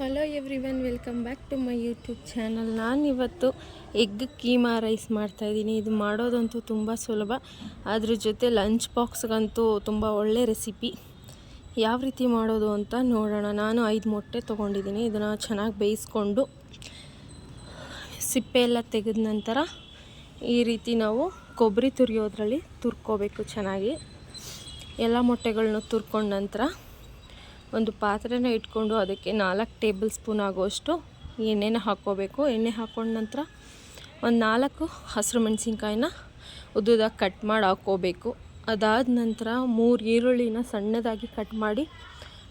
Hello everyone welcome back to my YouTube channel ನಾನಿವತ್ತು egg keema rice ಮಾಡ್ತಾಯಿದ್ದೀನಿ ಇದು ಮಾಡೋದಂತೂ ತುಂಬ ಸುಲಭ. ಅದ್ರ ಜೊತೆ ಲಂಚ್ ಬಾಕ್ಸ್ಗಂತೂ ತುಂಬ ಒಳ್ಳೆ ರೆಸಿಪಿ ಯಾವ ರೀತಿ ಮಾಡೋದು ಅಂತ ನೋಡೋಣ. ನಾನು ಐದು ಮೊಟ್ಟೆ ತೊಗೊಂಡಿದ್ದೀನಿ. ಇದನ್ನು ಚೆನ್ನಾಗಿ ಬೇಯಿಸ್ಕೊಂಡು ಸಿಪ್ಪೆ ಎಲ್ಲ ತೆಗೆದ ನಂತರ ಈ ರೀತಿ ನಾವು ಕೊಬ್ಬರಿ ತುರಿಯೋದ್ರಲ್ಲಿ ತುರ್ಕೋಬೇಕು ಚೆನ್ನಾಗಿ. ಎಲ್ಲ ಮೊಟ್ಟೆಗಳನ್ನೂ ತುರ್ಕೊಂಡ ನಂತರ ಒಂದು ಪಾತ್ರೆನ ಇಟ್ಕೊಂಡು ಅದಕ್ಕೆ ನಾಲ್ಕು ಟೇಬಲ್ ಸ್ಪೂನ್ ಆಗೋಷ್ಟು ಎಣ್ಣೆನ ಹಾಕ್ಕೋಬೇಕು. ಎಣ್ಣೆ ಹಾಕೊಂಡ ನಂತರ ಒಂದು ನಾಲ್ಕು ಹಸಿರು ಮೆಣಸಿನ್ಕಾಯಿನ ಉದ್ದುದಾಗಿ ಕಟ್ ಮಾಡಿ ಹಾಕ್ಕೋಬೇಕು. ಅದಾದ ನಂತರ ಮೂರು ಈರುಳ್ಳಿನ ಸಣ್ಣದಾಗಿ ಕಟ್ ಮಾಡಿ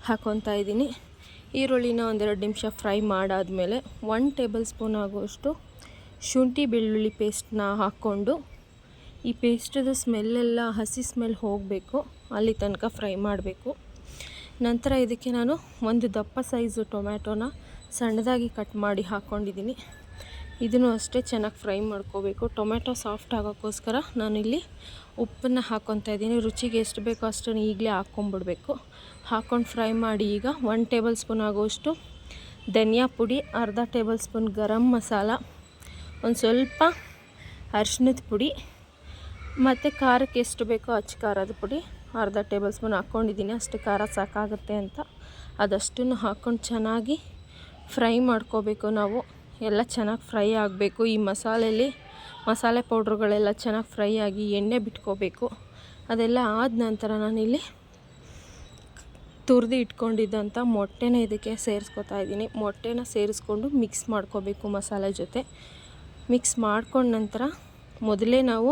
ಹಾಕ್ಕೊತಾ ಇದ್ದೀನಿ. ಈರುಳ್ಳಿನ ಒಂದೆರಡು ನಿಮಿಷ ಫ್ರೈ ಮಾಡಾದಮೇಲೆ ಒನ್ ಟೇಬಲ್ ಸ್ಪೂನ್ ಆಗೋಷ್ಟು ಶುಂಠಿ ಬೆಳ್ಳುಳ್ಳಿ ಪೇಸ್ಟ್ನ ಹಾಕ್ಕೊಂಡು ಈ ಪೇಸ್ಟದ ಸ್ಮೆಲ್ಲೆಲ್ಲ ಹಸಿ ಸ್ಮೆಲ್ ಹೋಗಬೇಕು. ಅಲ್ಲಿ ತನಕ ಫ್ರೈ ಮಾಡಬೇಕು. ನಂತರ ಇದಕ್ಕೆ ನಾನು ಒಂದು ದಪ್ಪ ಸೈಜು ಟೊಮ್ಯಾಟೋನ ಸಣ್ಣದಾಗಿ ಕಟ್ ಮಾಡಿ ಹಾಕ್ಕೊಂಡಿದ್ದೀನಿ. ಇದನ್ನು ಅಷ್ಟೇ ಚೆನ್ನಾಗಿ ಫ್ರೈ ಮಾಡ್ಕೋಬೇಕು. ಟೊಮೆಟೊ ಸಾಫ್ಟ್ ಆಗೋಕ್ಕೋಸ್ಕರ ನಾನಿಲ್ಲಿ ಉಪ್ಪನ್ನು ಹಾಕ್ಕೊತಾ ಇದ್ದೀನಿ. ರುಚಿಗೆ ಎಷ್ಟು ಬೇಕೋ ಅಷ್ಟನ್ನು ಈಗಲೇ ಹಾಕ್ಕೊಂಬಿಡ್ಬೇಕು. ಹಾಕ್ಕೊಂಡು ಫ್ರೈ ಮಾಡಿ ಈಗ ಒನ್ ಟೇಬಲ್ ಸ್ಪೂನ್ ಆಗುವಷ್ಟು ಧನಿಯಾ ಪುಡಿ, ಅರ್ಧ ಟೇಬಲ್ ಸ್ಪೂನ್ ಗರಂ ಮಸಾಲ, ಒಂದು ಸ್ವಲ್ಪ ಅರ್ಶಿನದ ಪುಡಿ, ಮತ್ತು ಖಾರಕ್ಕೆ ಎಷ್ಟು ಬೇಕೋ ಅಚ್ಚ ಖಾರದ ಪುಡಿ ಅರ್ಧ ಟೇಬಲ್ ಸ್ಪೂನ್ ಹಾಕ್ಕೊಂಡಿದ್ದೀನಿ, ಅಷ್ಟು ಖಾರ ಸಾಕಾಗುತ್ತೆ ಅಂತ. ಅದಷ್ಟನ್ನು ಹಾಕ್ಕೊಂಡು ಚೆನ್ನಾಗಿ ಫ್ರೈ ಮಾಡ್ಕೋಬೇಕು ನಾವು. ಎಲ್ಲ ಚೆನ್ನಾಗಿ ಫ್ರೈ ಆಗಬೇಕು. ಈ ಮಸಾಲೆಯಲ್ಲಿ ಮಸಾಲೆ ಪೌಡ್ರುಗಳೆಲ್ಲ ಚೆನ್ನಾಗಿ ಫ್ರೈ ಆಗಿ ಎಣ್ಣೆ ಬಿಟ್ಕೋಬೇಕು. ಅದೆಲ್ಲ ಆದ ನಂತರ ನಾನಿಲ್ಲಿ ತುರಿದು ಇಟ್ಕೊಂಡಿದ್ದಂಥ ಮೊಟ್ಟೆನ ಇದಕ್ಕೆ ಸೇರಿಸ್ಕೊತಾ ಇದ್ದೀನಿ. ಮೊಟ್ಟೆನ ಸೇರಿಸ್ಕೊಂಡು ಮಿಕ್ಸ್ ಮಾಡ್ಕೋಬೇಕು ಮಸಾಲೆ ಜೊತೆ. ಮಿಕ್ಸ್ ಮಾಡ್ಕೊಂಡ ನಂತರ ಮೊದಲೇ ನಾವು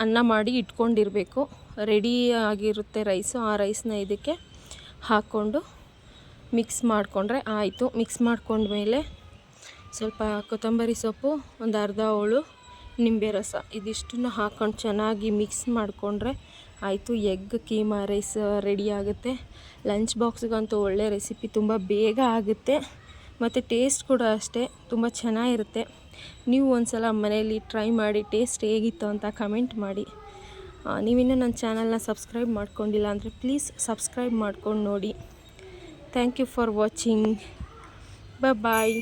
ಅನ್ನ ಮಾಡಿ ಇಟ್ಕೊಂಡಿರಬೇಕು. ರೆಡಿ ಆಗಿರುತ್ತೆ ರೈಸು. ಆ ರೈಸ್ನ ಇದಕ್ಕೆ ಹಾಕ್ಕೊಂಡು ಮಿಕ್ಸ್ ಮಾಡಿಕೊಂಡ್ರೆ ಆಯಿತು. ಮಿಕ್ಸ್ ಮಾಡ್ಕೊಂಡ್ಮೇಲೆ ಸ್ವಲ್ಪ ಕೊತ್ತಂಬರಿ ಸೊಪ್ಪು, ಒಂದು ಅರ್ಧ ಹೋಳು, ನಿಂಬೆ ರಸ ಇದಿಷ್ಟನ್ನು ಹಾಕ್ಕೊಂಡು ಚೆನ್ನಾಗಿ ಮಿಕ್ಸ್ ಮಾಡಿಕೊಂಡ್ರೆ ಆಯಿತು. ಎಗ್, ಕೀಮಾ ರೈಸ್ ರೆಡಿ ಆಗುತ್ತೆ. ಲಂಚ್ ಬಾಕ್ಸ್ಗಂತೂ ಒಳ್ಳೆ ರೆಸಿಪಿ. ತುಂಬ ಬೇಗ ಆಗುತ್ತೆ. ಮತ್ತು ಟೇಸ್ಟ್ ಕೂಡ ಅಷ್ಟೇ. ತುಂಬ ಚೆನ್ನಾಗಿರುತ್ತೆ. ನೀವು ಒಂದು ಸಲ ಮನೆಯಲ್ಲಿ ಟ್ರೈ ಮಾಡಿ ಟೇಸ್ಟ್ ಹೇಗಿತ್ತು ಅಂತ ಕಮೆಂಟ್ ಮಾಡಿ. ನೀವಿನ್ನೂ ನನ್ನ ಚಾನಲ್ನ ಸಬ್ಸ್ಕ್ರೈಬ್ ಮಾಡ್ಕೊಂಡಿಲ್ಲ ಅಂದರೆ ಪ್ಲೀಸ್ ಸಬ್ಸ್ಕ್ರೈಬ್ ಮಾಡ್ಕೊಂಡು ನೋಡಿ. Thank you for watching bye